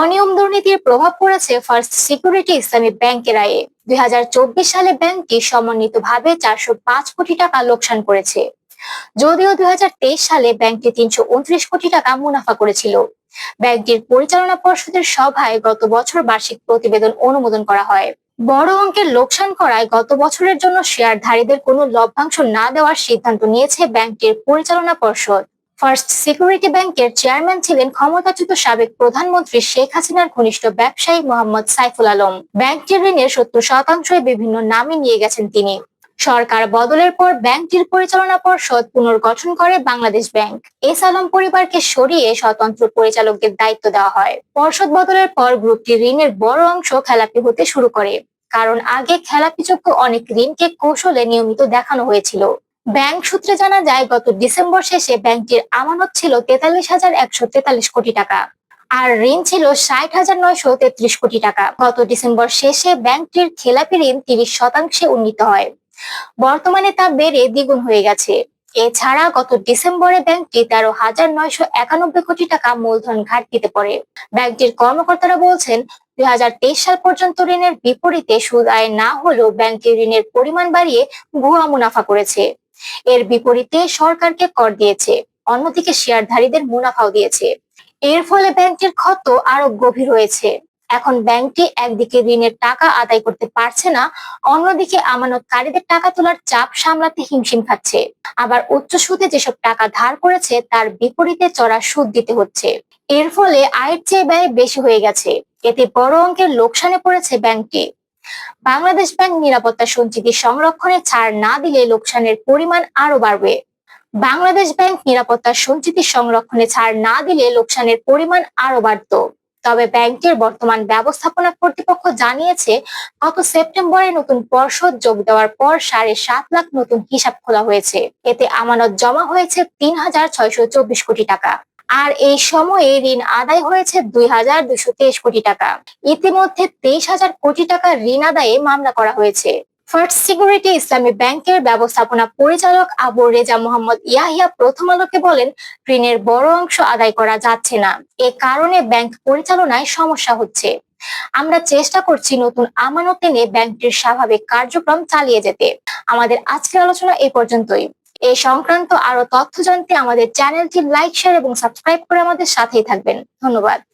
অনিয়ম দুর্নীতির প্রভাব পড়েছে ফার্স্ট সিকিউরিটি ইসলামী ব্যাংকের আয়ে। দুই হাজার চব্বিশ সালে ব্যাংকটি সমন্বিতভাবে চারশো পাঁচ কোটি টাকা লোকসান করেছে। যদিও দুই সালে ব্যাংকটি তিনশো উনত্রিশ কোটি টাকা মুনাফা করেছিল। ব্যাংকটির পরিচালনা পর্ষদের সভায় গত বছর বার্ষিক প্রতিবেদন অনুমোদন করা হয়। বড় অঙ্কের লোকসান করায় গত বছরের জন্য শেয়ারধারীদের কোনো লভ্যাংশ না দেওয়ার সিদ্ধান্ত নিয়েছে ব্যাংকটির পরিচালনা পর্ষদ। ফার্স্ট সিকিউরিটি ব্যাংকের চেয়ারম্যান ছিলেন ক্ষমতাচ্যুত সাবেক প্রধানমন্ত্রী শেখ হাসিনার ঘনিষ্ঠ ব্যবসায়ী মোহাম্মদ সাইফুল আলম। ব্যাংকটির ঋণের সত্তর শতাংশই বিভিন্ন নামে নিয়ে গেছেন তিনি। সরকার বদলের পর ব্যাংকটির পরিচালনা পর্ষদ পুনর্গঠন করে বাংলাদেশ ব্যাংক। এস আলম পরিবারকে সরিয়ে স্বতন্ত্র পরিচালকদের দায়িত্ব দেওয়া হয়। পর্ষদ বদলের পর গ্রুপটি ঋণের বড় অংশ খেলাপি হতে শুরু করে। কারণ আগে খেলাপিযোগ্য অনেক ঋণকে কৌশলে নিয়মিত দেখানো হয়েছিল। ব্যাংক সূত্রে জানা যায়, গত ডিসেম্বর শেষে ব্যাংকটির আমানত ছিল তেতাল্লিশ হাজার একশো তেতাল্লিশ কোটি টাকা আর ঋণ ছিল ষাট হাজার নয়শো তেত্রিশ কোটি টাকা। গত ডিসেম্বর শেষে ব্যাংকটির খেলাপি ঋণ তিরিশ শতাংশে উন্নীত হয়। বর্তমানে তা বেড়ে দ্বিগুণ হয়ে গেছে। এছাড়া গত ডিসেম্বরে ব্যাংকটি তেরো হাজার নয়শো একানব্বই কোটি টাকা মূলধন ঘাটতিতে পড়ে। ব্যাংকটির কর্মকর্তারা বলছেন, দুই হাজার তেইশ সাল পর্যন্ত ঋণের বিপরীতে সুদ আয় না হলেও ব্যাংকের ঋণের পরিমাণ বাড়িয়ে ভুয়া মুনাফা করেছে। এর বিপরীতে সরকারকে কর দিয়েছে, অন্যদিকে শেয়ারধারীদের মুনাফাও দিয়েছে। এর ফলে ব্যাংকটির ক্ষত আরও গভীর হয়েছে। এখন ব্যাংকটি একদিকে ঋণের টাকা আদায় করতে পারছে না, অন্যদিকে আমানতকারীদের টাকা তোলার চাপ সামলাতে হিমশিম খাচ্ছে। আবার উচ্চ সুদে যেসব টাকা ধার করেছে, তার বিপরীতে চড়া সুদ দিতে হচ্ছে। এর ফলে আয়ের চেয়ে ব্যয় বেশি হয়ে গেছে। এতে বড় অঙ্কের লোকসানে পড়েছে ব্যাংকটি। বাংলাদেশ ব্যাংক নিরাপত্তা সঞ্চিতি সংরক্ষণে ছাড় না দিলে লোকসানের পরিমাণ আরও বাড়বে। বাংলাদেশ ব্যাংক নিরাপত্তা সঞ্চিতি সংরক্ষণে ছাড় না দিলে লোকসানের পরিমাণ আরও বাড়ত। তবে ব্যাংকের বর্তমান ব্যবস্থাপনা কর্তৃপক্ষ জানিয়েছে, গত সেপ্টেম্বরে নতুন পর্ষদ যোগ দেওয়ার পর সাড়ে সাত লাখ নতুন হিসাব খোলা হয়েছে। এতে আমানত জমা হয়েছে তিন হাজার ছয়শো চব্বিশ কোটি টাকা। আর এই সময়ে ঋণ আদায় হয়েছে দুই হাজার দুশো তেইশ কোটি টাকা। ইতিমধ্যে তেইশ হাজার কোটি টাকা ঋণ আদায়ে মামলা করা হয়েছে। ফার্স্ট সিকিউরিটি ইসলামী ব্যাংকের ব্যবস্থাপনা পরিচালক আবু রেজা মোহাম্মদ ইয়াহিয়া প্রথম আলোকে বলেন, ঋণের বড় অংশ আদায় করা যাচ্ছে না। এ কারণে ব্যাংক পরিচালনায় সমস্যা হচ্ছে। আমরা চেষ্টা করছি নতুন আমানত এনে ব্যাংকটির স্বাভাবিক কার্যক্রম চালিয়ে যেতে। আমাদের আজকের আলোচনা এ পর্যন্তই। এ সংক্রান্ত আরও তথ্য জানতে আমাদের চ্যানেলটি লাইক, শেয়ার এবং সাবস্ক্রাইব করে আমাদের সাথেই থাকবেন। ধন্যবাদ।